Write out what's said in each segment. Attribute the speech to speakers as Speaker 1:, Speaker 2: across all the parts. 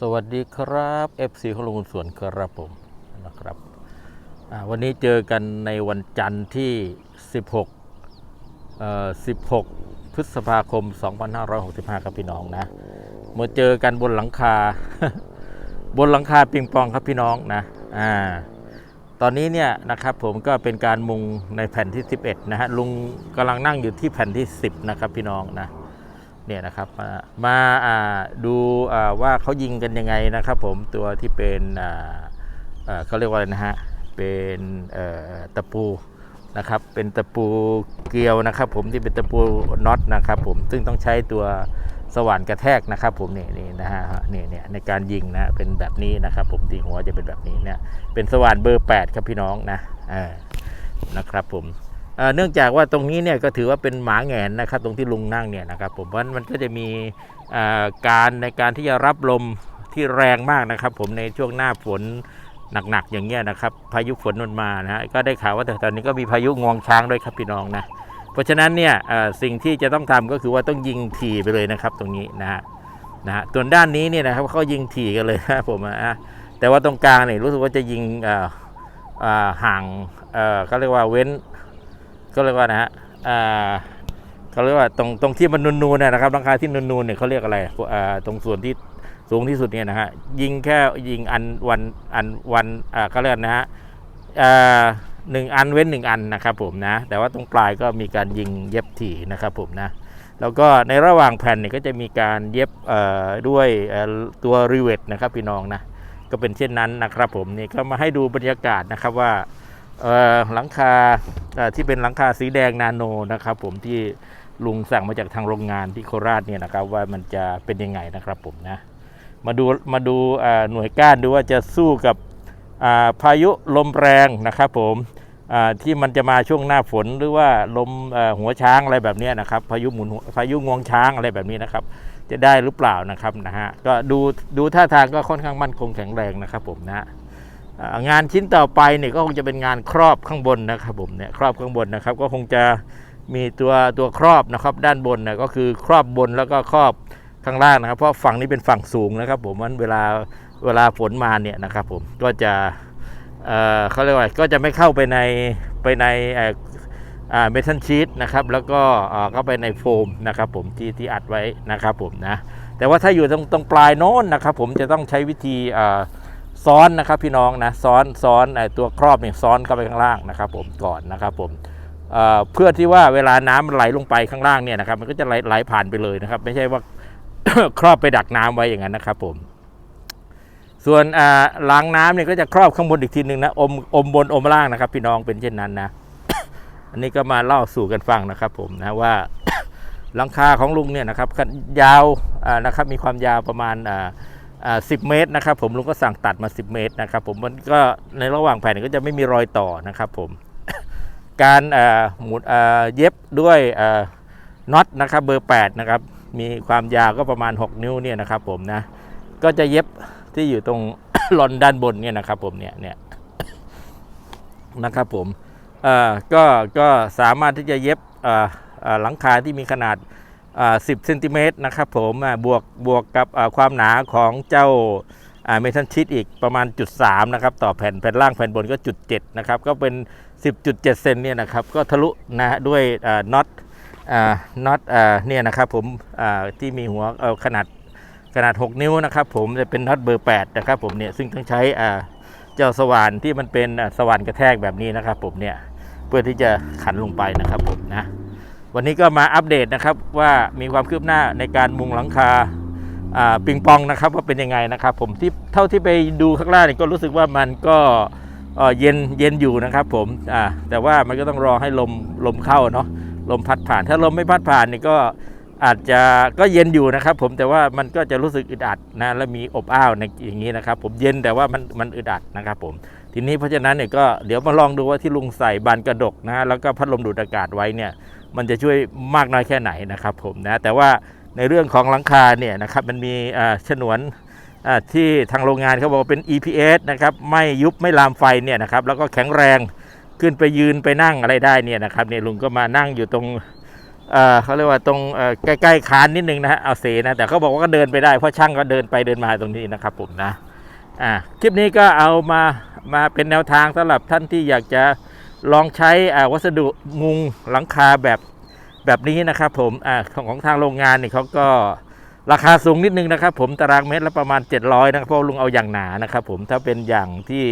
Speaker 1: สวัสดีครับ FC ของลุงสวนครับผมนะครับวันนี้เจอกันในวันจันทร์ที่ 16เอ่อ16 พฤษภาคม 2565 ครับพี่น้องนะมาเจอกันบนหลังคา บนหลังคาปิงปองครับพี่น้องนะอ่าตอนนี้เนี่ยนะครับผมก็เป็นการมุงในแผ่นที่ 11 นะฮะลุงกำลังนั่งอยู่ที่แผ่นที่ 10 นะครับพี่น้องนะ เนี่ยนะครับมามาดูว่าเขายิงกันยังไงนะครับผมตัวที่เป็นเขาเรียกว่าอะไรนะฮะเป็นตะปูนะครับเป็นตะปูเกลียวนะครับ ผมที่เป็นตะปูน็อตนะครับ ผมซึ่งต้องใช้ตัวสว่านกระแทกนะครับ ผมนี่นี่นะฮะนี่เนี่ยในการยิงนะเป็นแบบนี้นะครับ ผมที่หัวจะเป็นแบบนี้เนี่ยเป็นสว่านเบอร์ 8 ครับพี่น้องนะนะครับผม เนื่องจากว่าตรงนี้เนี่ยก็ถือว่าเป็นหมาแงนนะครับ ตรงที่ลุงนั่งเนี่ยนะครับ ผมเพราะมันก็จะมีการในการที่จะรับลมที่แรงมากนะครับ ผมในช่วงหน้าฝนหนักๆอย่างเงี้ยนะครับ พายุฝนมันมานะฮะก็ได้ข่าวว่าแต่ตอนนี้ก็มีพายุงวงช้างด้วยครับพี่น้องนะเพราะฉะนั้นเนี่ยสิ่งที่จะต้องทำก็คือว่าต้องยิงถี่ไปเลยนะครับ ตรงนี้นะฮะนะฮะส่วนด้านนี้เนี่ยนะครับเขายิงถี่กันเลยนะผมอะแต่ว่าตรงกลางเนี่ยรู้สึกว่าจะยิงห่างเอ่อเขาเรียกว่าเว้น ก็เรียกว่านะฮะอ่าเขาเรียกว่าตรงตรงที่มันนูนๆเนยนะครับหลังคาที่นูนๆเนี่ยเขาเรียกอะไรอ่าตรงส่วนที่สูงที่สุดเนี่ยนะฮะยิงแค่ยิงอันวันอันวันอ่าเขาเรียกนะฮะอ่าหนึ่งอันเว้นหนึ่งอันนะครับผมนะแต่ว่าตรงปลายก็มีการยิงเย็บถี่นะครับผมนะแล้วก็ในระหว่างแผ่นเนี่ยก็จะมีการเย็บด้วยตัวรีเวทนะครับพี่น้องนะก็เป็นเช่นนั้นนะครับผมนี่ก็มาให้ดูบรรยากาศนะครับว่า หลังคาที่เป็นหลังคาสีแดงนาโนนะครับผมที่ลุงสั่งมาจากทางโรงงานที่โคราชเนี่ยนะครับว่ามันจะเป็นยังไงนะครับผมนะมาดูมาดูหน่วยก้านดูว่าจะสู้กับาพายุลมแรงนะครับผมที่มันจะมาช่วงหน้าฝนหรือว่าลมหัวช้างอะไรแบบนี้นะครับพายุหมุนพายุงวงช้างอะไรแบบนี้นะครับ จะได้หรือเปล่านะครับนะฮะก็ดูดูท่าทางก็ค่อนข้างมั่นคงแข็งแรงนะครับผมนะ งานชิ้นต่อไปเนี่ยก็คงจะเป็นงานครอบข้างบนนะครับผมเนี่ยครอบข้างบนนะครับ ก็คงจะมีตัวตัวครอบนะครับด้านบนนะก็คือครอบบนแล้วก็ครอบข้างล่างนะครับ เพราะฝั่งนี้เป็นฝั่งสูงนะครับ ผมมันเวลาเวลาฝนมาเนี่ยนะครับผมก็จะเอ่อเขาเรียกว่าก็จะไม่เข้าไปในไปในเอ่าเมทัลชีตนะครับแล้วก็เอ่อเข้าไปในโฟมนะครับผมที่ที่อัดไว้นะครับผมนะแต่ว่าถ้าอยู่ตรงตรงปลายโน้นนะครับผมจะต้องใช้วิธีอ่อ ซ้อนนะครับพี่น้องนะซ้อนซ้อนไอตัวครอบเนี่ยซ้อนเข้าไปข้างล่างนะครับ ผมก่อนนะครับผมเเพื่อที่ว่าเวลาน้ำมันไหลลงไปข้างล่างเนี่ยนะครับ มันก็จะไหลไหลผ่านไปเลยนะครับ ไม่ใช่ว่าครอบไปดักน้ำไว้อย่างนั้นนะครับ ผม ส่วนล้างน้ำเนี่ยก็จะครอบข้างบนอีกทีหนึ่งนะอมอมบนอมล่างนะครับ พี่น้องเป็นเช่นนั้นนะอันนี้ก็มาเล่าสู่กันฟังนะครับ ผมนะว่าหลังคาของลุงเนี่ยนะครับยาวนะครับมีความยาวประมาณอ่า 10 เมตรนะครับผมลุงก็สั่งตัดมา 10 เมตรนะครับผมมันก็ในระหว่างแผ่นก็จะไม่มีรอยต่อนะครับผมการอ่าหมุดอ่าเย็บด้วยอ่าน็อตนะครับเบอร์ 8 นะครับ มีความยาวก็ประมาณ 6 นิ้วเนี่ยนะครับผมนะก็จะเย็บที่อยู่ตรงลอนด้านบนเนี่ยนะครับผมเนี่ยเนี่ยนะครับผมอ่อก็ก็สามารถที่จะเย็บอ่าอ่าหลังคาที่มีขนาด 10เซนติเมตรนะครับผมบวกบวกกับความหนาของเจ้าเมทัลชีตอีกประมาณจุด3นะครับต่อแผ่นแผ่นล่างแผ่นบนก็จุด7นะครับก็เป็น 10.7เซนเนี่ยนะครับก็ทะลุนะฮะด้วยน็อตน็อตเนี่ยนะครับผมที่มีหัวขนาดขนาด 6 นิ้วนะครับผมจะเป็นน็อตเบอร์8นะครับผมเนี่ยซึ่งต้องใช้เจ้าสว่านที่มันเป็นสว่านกระแทกแบบนี้นะครับผมเนี่ยเพื่อที่จะขันลงไปนะครับผมนะ วันนี้ก็มาอัปเดตนะครับว่ามีความคืบหน้าในการมุงหลังคาปิงปองนะครับว่าเป็นยังไงนะครับ ผมที่เท่าที่ไปดูข้างล่างเนี่ยก็รู้สึกว่ามันก็เย็นเย็นอยู่นะครับผมแต่ว่ามันก็ต้องรอให้ลมลมเข้าเนาะลมพัดผ่าน ถ้าลมไม่พัดผ่านนี่ก็อาจจะก็เย็นอยู่นะครับผมแต่ว่ามันก็จะรู้สึกอึดอัดนะแล้วมีอบอ้าวในอย่างนี้นะครับ ผมเย็นแต่ว่ามันมันอึดอัดนะครับผม ทีนี้เพราะฉะนั้นเนี่ยก็เดี๋ยวมาลองดูว่าที่ลุงใส่บานกระดกนะแล้วก็พัดลมดูดอากาศไว้เนี่ยมันจะช่วยมากน้อยแค่ไหนนะครับผมนะแต่ว่าในเรื่องของหลังคาเนี่ยนะครับมันมีอ่าฉนวนอ่าที่ทางโรงงานเขาบอกว่าเป็น EPS นะครับไม่ยุบไม่ลามไฟเนี่ยนะครับแล้วก็แข็งแรงขึ้นไปยืนไปนั่งอะไรได้เนี่ยนะครับเนี่ยลุงก็มานั่งอยู่ตรงเอ่อเขาเรียกว่าตรงอ่อใกล้ๆคานนิดนึงนะฮะเอาเสนะแต่เขาบอกว่าก็เดินไปได้เพราะช่างก็เดินไปเดินมาตรงนี้นะครับผมนะอ่าคลิปนี้ก็เอามา มาเป็นแนวทางสำหรับท่านที่อยากจะลองใช้วัสดุมุงหลังคาแบบแบบนี้นะครับผมอของของทางโรงงานนี่เขาก็ราคาสูงนิดนึงนะครับ ผมตารางเมตรละประมาณ 700นะครับเพราะลุงเอาอย่างหนานะครับ ผมถ้าเป็นอย่างที่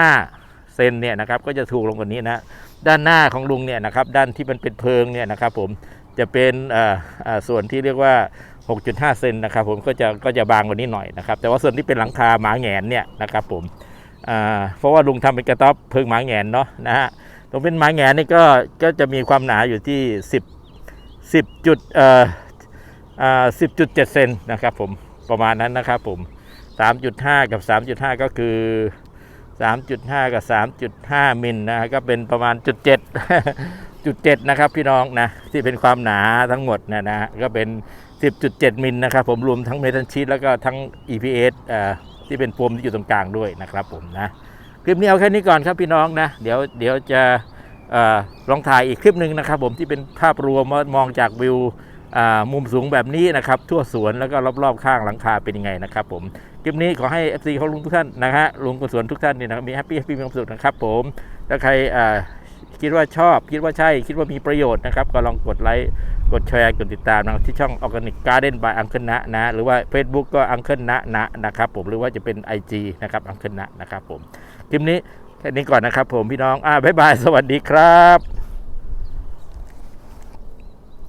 Speaker 1: 6.5 เซนเนี่ยนะครับก็จะถูกลงกว่านี้นะด้านหน้าของลุงเนี่ยนะครับด้านที่มันเป็นเพิงเนี่ยนะครับผมจะเป็นส่วนที่เรียกว่า 6.5 เซนนะครับผมก็จะก็จะบางกว่านี้หน่อยนะครับแต่ว่าส่วนที่เป็นหลังคาหมาแงนเนี่ยนะครับผม เพราะว่าลุงทำเป็นกระต๊อบเพิงหมาแงนเนาะนะฮะตรงเป็นหมาแงนนี่ก็ก็จะมีความหนาอยู่ที่ 10 10จุดเอ่ออ่า10.7เซนนะครับผมประมาณนั้นนะครับผม 3.5 กับ 3.5 ก็คือ 3.5 กับ 3.5 มิลนะฮะก็เป็นประมาณจุด7จุด7นะครับพี่น้องนะที่เป็นความหนาทั้งหมดนะนะฮะก็เป็น 10.7 มิลนะครับผมรวมทั้งเมทัลชีตแล้วก็ทั้ง EPS เอ่อ ที่เป็นโฟมที่อยู่ตรงกลางด้วยนะครับผมนะคลิปนี้เอาแค่นี้ก่อนครับพี่น้องนะ เดี๋ยวเดี๋ยวจะอลองถ่ายอีกคลิปหนึ่งนะครับ ผมที่เป็นภาพรวมมองจากวิวมุมสูงแบบนี้นะครับ ทั่วสวนแล้วก็รอบๆข้างหลังคาเป็นยังไงนะครับ ผมคลิปนี้ขอให้ FC ของลุงทุกท่านนะฮะลุงกุศลทุกท่านนี่นะครับมีแฮปปี้แฮปปี้มีความสุขนะครับ ผมถ้าใคร คิดว่าชอบ คิดว่าใช่ คิดว่ามีประโยชน์นะครับ ก็ลองกดไลค์ กดแชร์ กดติดตามนะที่ช่อง Organic Garden by Uncle นะนะ หรือว่า Facebook ก็ Uncle นะนะนะครับผม หรือว่าจะเป็น IG นะครับ Uncle นะนะครับผม คลิปนี้แค่นี้ก่อนนะครับผมพี่น้อง อ่าบ๊ายบาย สวัสดีครับ